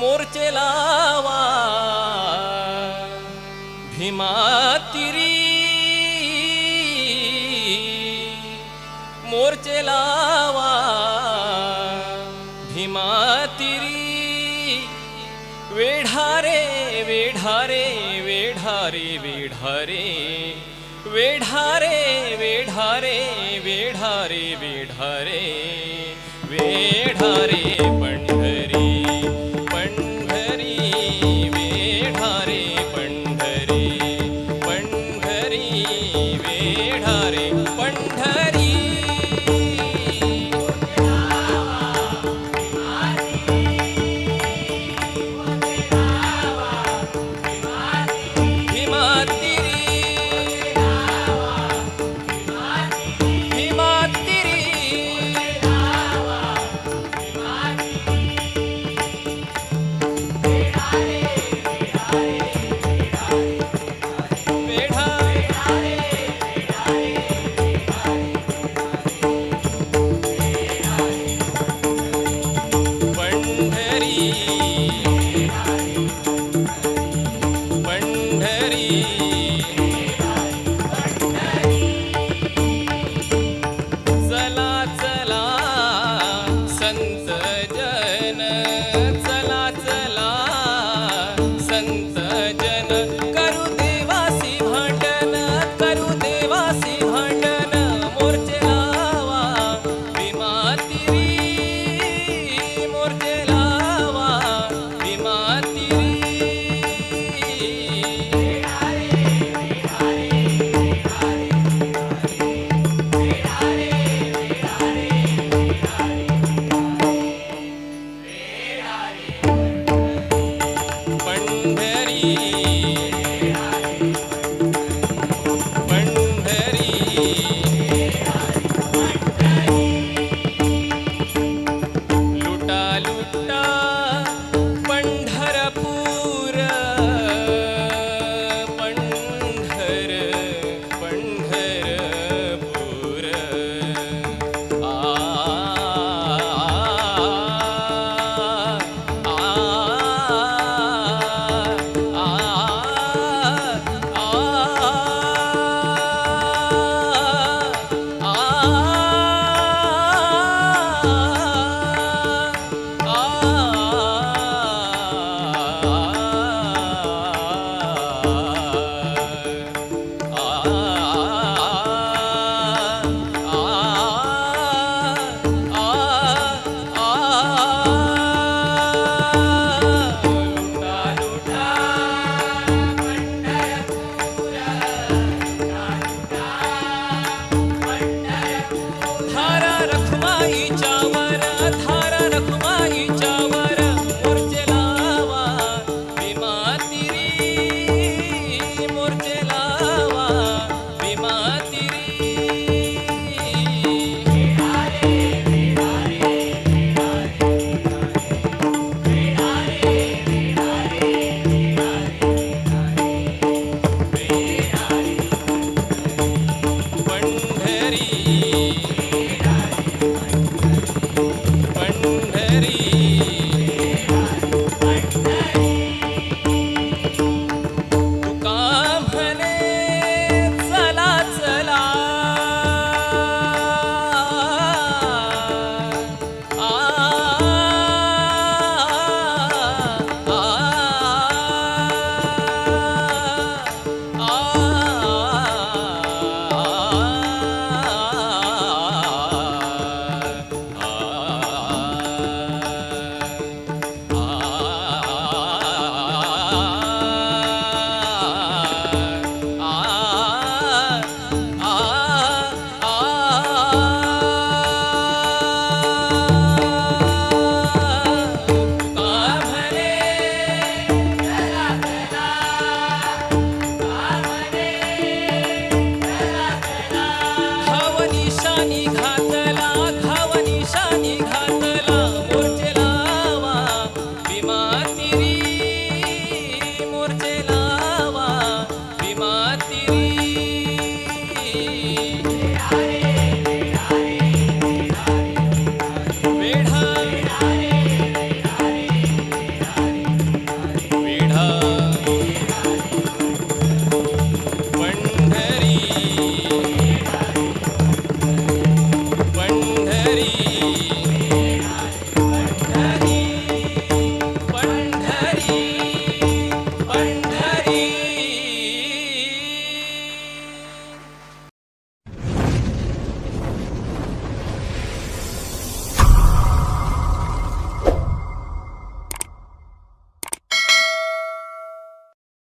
मोर्चे लावा. भीमातिरी मोर्चे लावा. भीमातिरी वेढारे वेढारे वेढारे वेढारे. वेढारे वेढारे वेढारे वेढारे. वेढारे रखुमाईच्या